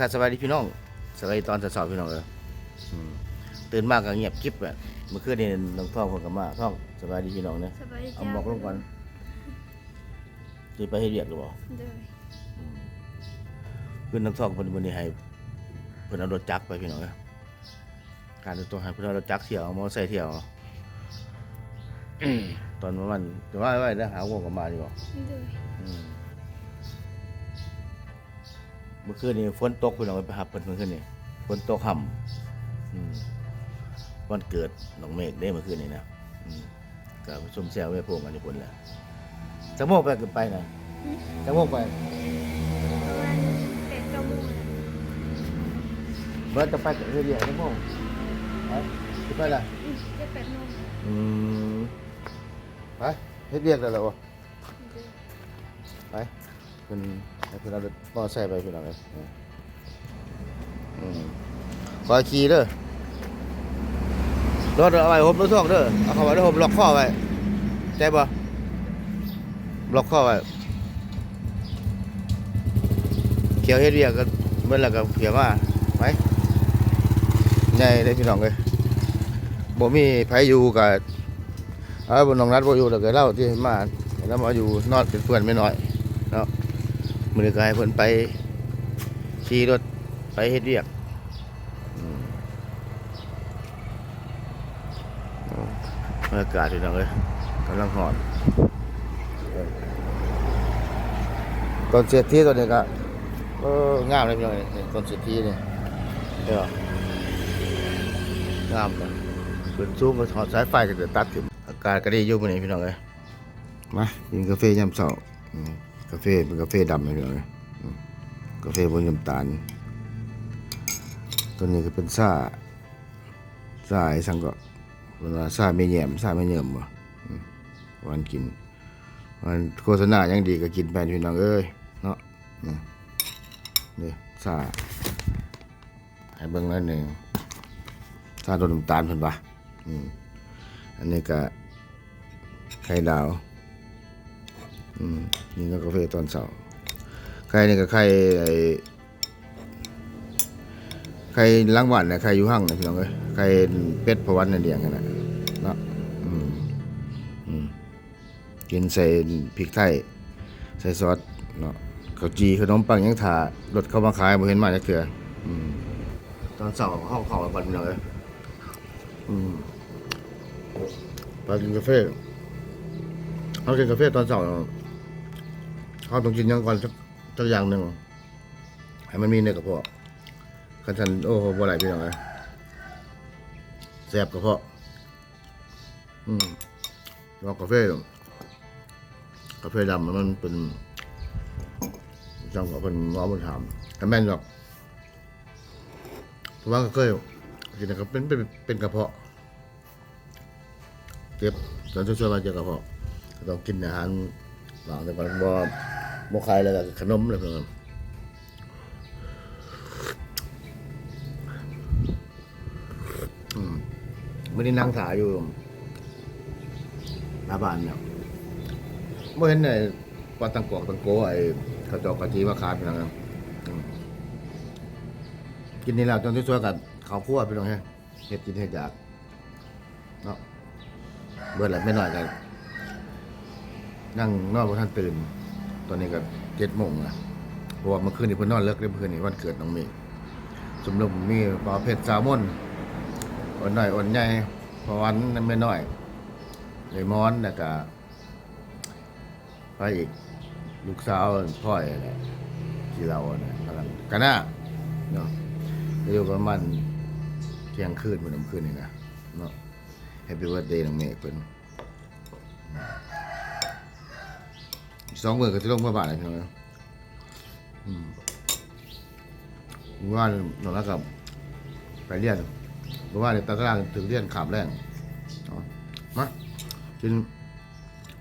ถ้าสบายดีพี่น้องสบายดีตอนเช้าๆพี่น้องเอออืมตื่นมากก็เงียบกิ๊บอะเมื่อคืนนี้น้องท่องเพิ่นก็มาท่องสบายดีพี่น้องเนี่ยสบายดีเอาจ้าหมอกลงก่อนสิไปเฮ็ดเวียกหรือบ่เด้อเพิ่นน้องท่องเพิ่นมื้อนี้ให้เพิ่นเอารถจักรไปพี่น้องเอ้ยการตัวให้เพิ่นเอารถจักรเที่ยวเอามอเตอร์ไซค์เที่ยวตอนประมาณจะว่าไว้แล้วหาโมงก็มาดีบ่เด้อ เมื่อคืนนี้ฝนตกพี่น้องไปหับเพิ่นเมื่อคืนนี้ฝนตกห่ำอืมวันเกิดน้องเมฆได้เมื่อคืนนี้นะอืมก็ชมแซวไว้พวกกันญี่ปุ่นแหละจักโมงไปเกินไปนะจักโมงไปประมาณแปดเก้าโมงเบิร์จะไปกับเรียนจักโมงไปสิไปละอืมเจ็ดแปดโมงอืมไปเฮ็ดเรียกแล้วเหรอวะเด้อไปเพิ่น ให้เพิ่นเอารถมอไซค์ไปพี่น้องเอ้ยอืมคอยขี่เด้อรถเอาไว้ห่มรถท่วงเด้อเอาเข้าไว้แล้วห่มล็อกข้อไว้ใจบ่ล็อกข้อไว้เขียวเฮ็ดเวียกก็เมื่อแล้วก็เขียวมาไปใหญ่เลยพี่น้องเอ้ยบ่มีไผอยู่ก็เอาบ่น้องนัดบ่อยู่แล้วก็เล่าที่มาแล้วมาอยู่นอนเป็นเพื่อนไม่น้อย มือก็ให้เพิ่นไปขี่รถไปเฮ็ดเวียกอืมบรรยากาศพี่น้องเอ้ยกำลังหอนต้นเศรษฐีตัวนี้ก็เอองามเลยพี่น้องเอ้ยต้นเศรษฐีนี่เด้องามเลยขึ้นสูงก็ถอดสายไฟก็จะตัดขึ้นอากาศก็ดีอยู่ในี้พี่น้องเอ้ยมากินกาแฟยามเช้าอืม กาแฟเป็นกาแฟดำเลยพี่น้องเอ้ยอืมกาแฟบนน้ำตาล ตัวนี้ก็เป็นซ่าซ่าไอ้สังก็เวลาซ่าไม่แยมซ่าไม่เยิ่มบ่อืมวันกินวันโฆษณายังดีก็กินไปพี่น้องเอ้ยเนาะนี่ซ่าให้เบิ่งหนิดหนึงซ่าตัวน้ำตาลเพิ่นปะอันนี้ก็ไข่ดาว อืมนี่ก็กาแฟตอนเช้าไข่นี่ก็ไข่ไอ้ไข่ล้างบ้านนะไข่อยู่ห้างนะพี่น้องเอ้ยไข่เป็ดพะวันเนั่นเดียงกันนะเนาะอืมอืมกินใส่พริกไทยใส่ซอสเนาะข้าวจีขนมปังยังถารถเข้ามาขายบ่เห็นมาจักเทื่ออืมตอนเช้าห้องข้ามาบัดพี่น้องเอ้ยอืมไปกินกาแฟเขากินกาแฟตอนเช้าเขาต้องกินยังก่อนสักสักอย่างหนึ่งให้มันมีในกระเพาะคันฉันโอ้โหบ่ไหลพี่น้องเลยแซ่บกระเพาะอืมลองกาแฟดูกาแฟดำมันเป็นจังหวะเป็นหมอบนถามแต่แม่นหรอกเพราะว่าก็เคยกินแต่ก็เป็นเป็นเป็นกระเพาะเจ็บตอนช่วยๆมาเจอกระเพาะต้องกินอาหารหลังแต่ก่อน บ่บ่ขายแล้วก็ขนมเลยเพิ่นอืมมื้อนี้นั่งถ่าอยู่หน้าบ้านเนี่ยบ่อเห็นไอ้ปลาตังกอกตังโกไอ้ข้าวจอกกะทิมาขายพี่น้องครับกินนี่แล้วจนที่ช่วยกันข้าคั่วพี่น้องเฮ้เฮ็ดกินเฮ็ดอยากเนาะเบิดแล้วไม่น้อยกันนั่งนอนบนท่านตื่น ตอนนี้ก็เจ็ดโมงละเพราะว่าเมื่อคืนนี้เพิ่นนอนเลิกเลยเมื่อคืนนี้วันเกิดน้องเมฆสมรมมีปลาเผ็ดแซลมอนอ่อนหน่อยอ่อนใหญ่พราะวันนั้นไม่น้อยเลยมอนแล้วก็ไปอีกลูกสาวพ่อยแหละที่เราเนี่ยกำลังกันนะเนาะอายุประมาณเที่ยงคืนเมื่อคืนนี่นะเนาะแฮปปี้เบิร์ดเดย์น้องเมฆเพิ่น สองมือก็จะลงมาบ้านเลยพี่น้องนะอืมว่าหนอนแล้วกับไปเรียนเพราะว่าในตาตาราถึงเรียนขามแรงเอมากิน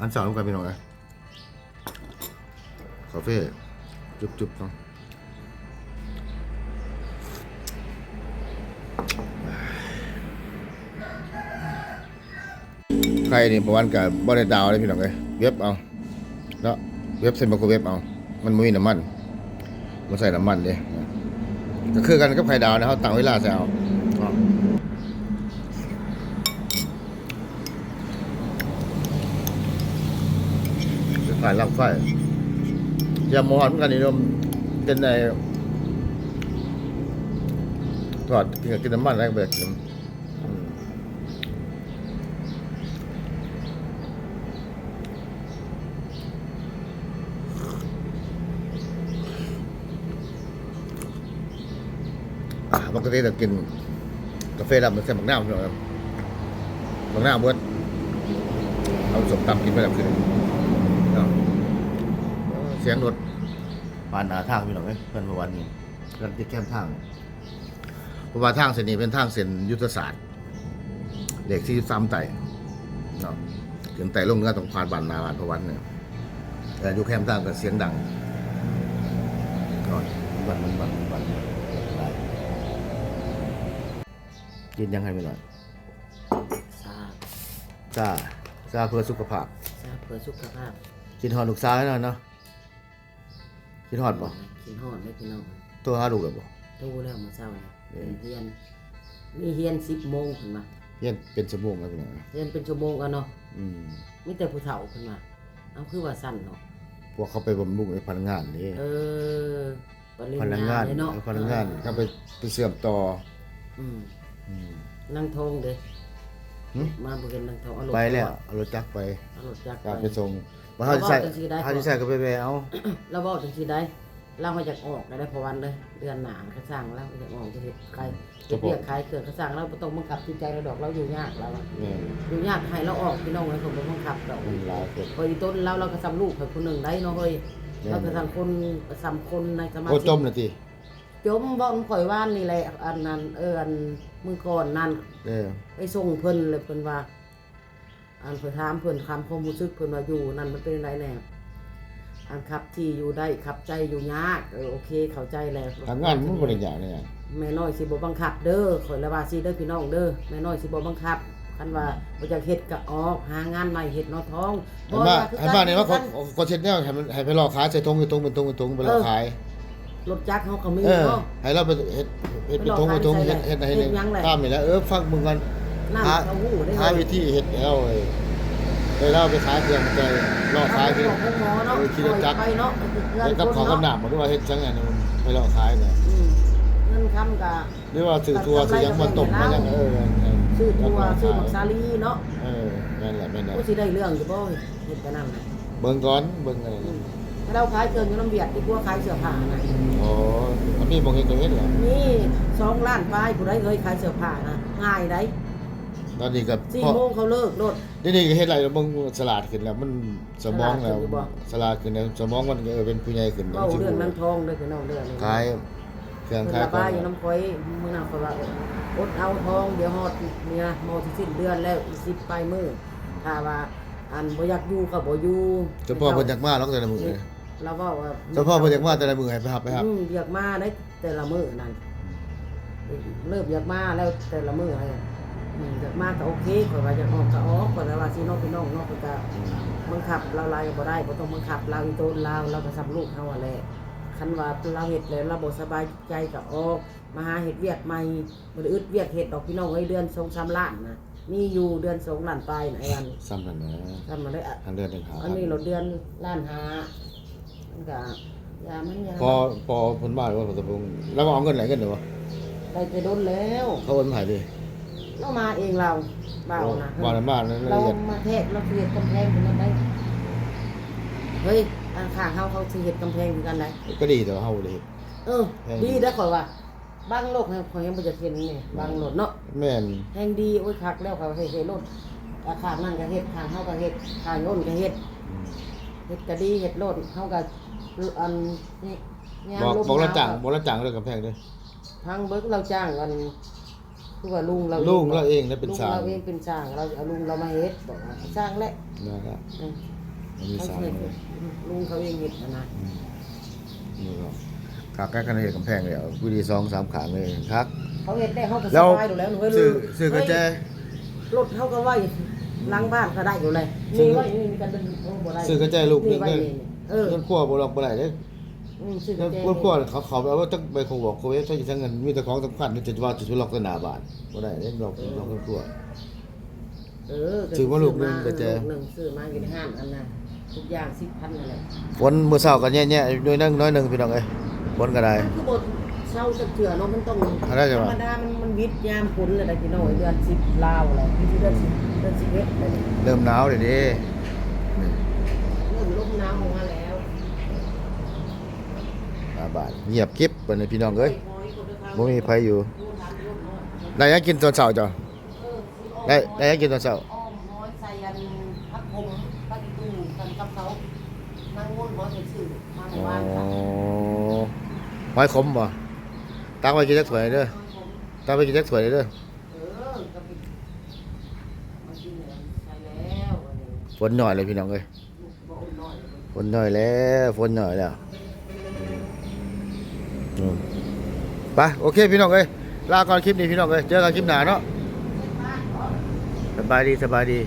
อันสองร่วมกันพี่น้องนะคาเฟ่จุบๆเนาะใครนี่ประวันกับบ่ได้ดาวเลยพี่น้องเลยเว็บเอา เนาะเว็บเส้นบะโกเว็บเอา มันม่มีน้ำมันมันใส่น้ำมันเด้ก็คือกันกับไข่ดาวนะเขาตั้งเวลาแซวไฟลักไฟยามอนกันนี่นมเป็นในทอดกินกับกินน้ำมันอะไรแบบนี้อืมอะ ปกติจะกินกาแฟดำมันใส่หมักน้ำใช่ไหมครับหมักน้ำเบิดเอาสมตำกินไปแบบคือเนาะเสียงรถผ่านหนาทางพี่น้องเอ้ยเพิ่นเมื่อวานนี้กำลังติดแคมทางเพราะว่าทางเส้นนี้เป็นทางเส้นยุทธศาสตร์เลขที่สามไต่เนาะถึงไต่ลงเนื้อตรงผ่านบ้านนาบ้านพระวันเนี่ยแต่อยู่แคมทางก็เสียงดังก่อนบันมันบันบัน กินยังไงไม่หน่อยทราบจ้าจ้าเพื่อสุขภาพทราบเพื่อสุขภาพ กินหอดลูกสาวให้หน่อยเนาะกินหอดบ่กินหอดได้พี่น้องตัวหาลูกแล้วบ่ดูแล้วมาเช้าเลยเออเฮียนมีเฮียนสิบโมงขึ้นมาเย็นเป็นชั่วโมงแล้วพี่น้องเฮียนเป็นชั่วโมงกันเนาะอืมมีแต่ผู้เฒ่าขึ้นมาเอาคือว่าสั้นเนาะพวกเขาไปบำรุงในพนักงานนี่เออปริญพนักญางานเลยเนาะพนักงานเขาไปไปเสื่อมต่ออืมอืม นั่งทงเด้หึมาบ่เห็นนั่งทงเอารถไปแล้วเอารถจักรไปเอารถจักรกลับไปไปส่งมาเฮาสิใส่เอาจังสิได้เฮาสิใส่ก็ไปแวะเอาเราบอกจังซี่ได้เรามาจากออกได้ได้พอวันเลยเดือนหน้าก็สร้างแล้วจะออกจะเฮ็ดใครจะเรียกใครเกิดก็สร้างเราบ่ต้องบังคับจิตใจเราดอกเราอยู่ยากแล้วอะแม่นอยู่ยากให้เราออกพี่น้องเลยผมบ่บังคับดอกมันหลายคนพออีต้นเราเราก็ซ้ำลูกให้คนหนึ่งได้เนาะเฮ้ยแม่นเราก็ซ้ำคนซ้ำคนในสมาโอ้ชิจกมน่ะติ จมบ่อนข่อยว่านนี่แหละอันนั้นเอออันมือก่อนนั่นเออไปส่งเพิ่นเลยเพิ่นว่า อันเพิ่นถามเพิ่นคำความรู้สึกเพิ่นว่าอยู่นั่นมันเป็นจังไดแน่อันขับที่อยู่ได้ขับใจอยู่ยากเออโอเคเข้าใจแล้วทำงานมันบ่ได้ยากเลยแม่น้อยสิบ่บังคับ เด้อข่อยละว่าสิเด้อพี่น้องเด้อแม่น้อยสิบ่บังคับคันว่าบ่อยากเฮ็ดก็ออกหางานใหม่เฮ็ดเนาะท้องให้มาคือให้มาเนี่ยว่ากัเขาเขาเช็ดแนวให้มันให้ไปรอขายใส่ทงอยู่ตรงเป็นตรงเป็นตรงไปรอขาย รถจักรเฮาก็มีเออเนาะ ให้เราไปเฮ็ดเฮ็ดเป็นทงเป็นทงเฮ็ดเฮ็ดให้เฮ็ดหยังแหละ ตามนี่แหละเออฟังมึงกันนั่นหาเขาหูได้หาวิธีเฮ็ดแล้วเอ้ยไปเล่าไปขายเครื่องใจรอขายที่ที่ของหมอเนาะเออขี่รถจักร ไปเนาะเฮ็ดกับของกับหนามบ่รู้ว่าเฮ็ดจังไงเนี่ยมันไปรอขายเนี่ยอืมเงินคำกะหรือว่าซื้อทัวร์ซื้อหยังมาต้มมาหยังเออซื้อทัวร์ซื้อหมักซาลีเนาะเออนั่นแหละแม่นแหละผู้สิได้เรื่องอยู่บ่เฮ็ดไปนั่นน่ะเบิ่งก่อนเบิ่งอะไรอืมถ้า เราขายเกินอยู่น้ำเบียดดีกว่าขายเสื้อผ้านะอ๋ออันนี้บ่เฮ็ดก็เฮ็ดเหรอนี่สองล้านปลายผู้ใดเคยขายเสื้อผ้านะง่ายได้ตอนนี้ก็สี่พอโมงเขาเลิกรถ เดี๋ยวนี้ก็เฮ็ดอะไรแล้วเบิ่งฉลาดขึ้นแล้วมันสมองแล้วฉลาดขึ้นอยู่บ่ ฉลาดขึ้นแล้วสมองมันก็เออเป็นผู้ใหญ่ขึ้นเว้าเรื่องนางทองเด้อพี่น้องเด้อนี่ขายเครื่องเพิ่นขายระบายอยู่น้ำคอยมื้อนั้นเขาว่าอดเอาทองเดี๋ยวฮอดเนี่ยหมอที่สิ้นเดือนแล้วอีกสิบปลายมื้อถ้าว่าอันบ่อยากอยู่ก็บ่อยู่ เฉพาะเพิ่นอยากมาแล้วแต่ละมื้อเลย เราเว้าว่าเฉพาะเพิ่นอยากมาแต่ละมื้อให้ไปรับไปรับอืมอยากมาได้แต่ละมื้อนั่นเริ่มอยากมาแล้วแต่ละมื้อให้อืมอยากมาก็โอเคข่อยว่าอยากออกก็ออกข่อยว่าสิน้องพี่น้องเนาะเพิ่นก็บังคับเราลายบ่ได้บ่ต้องบังคับเราอีโตนเราเราก็สำลูกเฮาอะแหละคันว่าเราเฮ็ดแล้วเราบ่สบายใจก็ออกมาหาเฮ็ดเวียกใหม่บ่ได้อึดเวียกเฮ็ดดอกพี่น้องเอ้ยเดือน2-3ล้านนะมีอยู่เดือน2ล้านปลายนะไอ้อันซ้ำนั่นนะทำมาได้อะทางเดือนหนึงหาอันนี้เราเดือนล้านหามัน ก็ยามันยาพอพอเพิ่นมาว่าผมจะเพิ่นแล้วก็เอาเงินไหนกันเด้อวะได้ไปโดนแล้วเขาโอนมาให้ดิเรามาเองเราเบานะมาแล้วมาแล้วละเราเอียดมาแทกเราเสียดกำแพงเป็นยังไงเฮ้ยอันข้างเขาเขาเสียดกำแพงคือกันไหนก็ดีแต่ว่าเฮาบ่ได้เฮ็ดเออ ดีได้อข่อยว่าบางโลกเนี่ยข่อยยังบ่จะเห็นนี่บางโลดเนาะแม่นแห่งดีโอ้ยคักแล้วเขาเฮ็ดเฮ็ดโลดอาข้างนั่นก็เฮ็ดข้างเฮาก็เฮ็ดข้างโน้นก็เฮ็ดอืมเฮ็ดก็ดีเฮ็ดโลดเฮาก็ อันนี่ยามบอกลมบอกละหนวจังบอกละจังเรื่องกำแพงเด้อทางเบิกเราจ้างกันคือว่าลุงเราลุงเราเองนะเป็นลุงสาวเราเองเป็นช่างเราเอาลุงเรามาเฮ็ดบอกว่าช่างแหละนะครับอืมมันมีเขาสาวเฮ็ดลุงเขาเองเฮ็ดนะนะอืมนี่ก็ขากกันเฮ็ดกำแพงเลยเอาผู้ดีสองสามขางเลยครับ เขาเฮ็ดได้เขาก็สแล้วบายอยู่แล้วหนูเฮ้ยซื้อลุงซื้อกระแจเฮ้ยรถเขาก็ไว้หลังบ้านก็ได้อยู่เลยซื้นี่อไว้นี่มีกันเป็นโอ้บ่ได้ซื้อกระแจลูกหนึนี่งไว้เด้อนี่ เออเงินครัวบ่หลอกบ่ได้เด้ออืมซื้อแล้วแจพวกพวกเขาเขาเอาว่าต้องไปคงบอกโคเวฟถ้าจะทั้งเงินมีแต่ของสำคัญนี่จะว่าจะชุดล็อกสนาบาทบ่ได้เล่นล็อกล็อกทั้งตัวเออซื้อมาลูกหนึ่งก็จะลูกหนึ่งซื้อมาอยู่ในห้างอันน่ะทุกอย่าง10,000นั่นแหละฝนมื้อเช้าก็แย่ๆด้วยนั่งน้อยหนึงพี่น้องเอ้ยฝนก็ได้ คือบทเช่าจะเถื่อเนาะมันต้องอะไรจะธรว่า รมดามันมันวิทย์ยามฝนเลยนะพี่น้อยเดือน10ลาวแหละพี่ที่เดือน10เดือน11เลยนี่เริ่มหนาวเดี๋ยวนี้เริ่มลมหนาวลงมาแล้ว หา บาทเงียบกริบปานนี้พี่น้องเอ้ยบ่มีไผอยู่ได้หยังกินตอนเช้าจ้ะได้ได้หยังกินตอนเช้าอ้อมน้อยใส่ยันพักผมพักอีตู้กันกับเขานั่งง่วนหมอใส่ชื่อมาในอ๋อบ้านค่ะหอยขมบ่ตักไว้กินจักถ้วยเด้อตักไว้กินจักถ้วยเด้อเออกะปิมากินเลยใส่แล้ววันนี้ฝนหน่อยเลยพี่น้องเอ้ยลูกบ่อุ่นน้อยเลยฝนหน่อยแล้วฝนหน่อยแล้วอืม ไปโอเคพี่น้องเอ้ยลาก่อนคลิปนี้พี่น้องเอ้ยเจอกันคลิปหน้าเนาะสบายดีสบายดี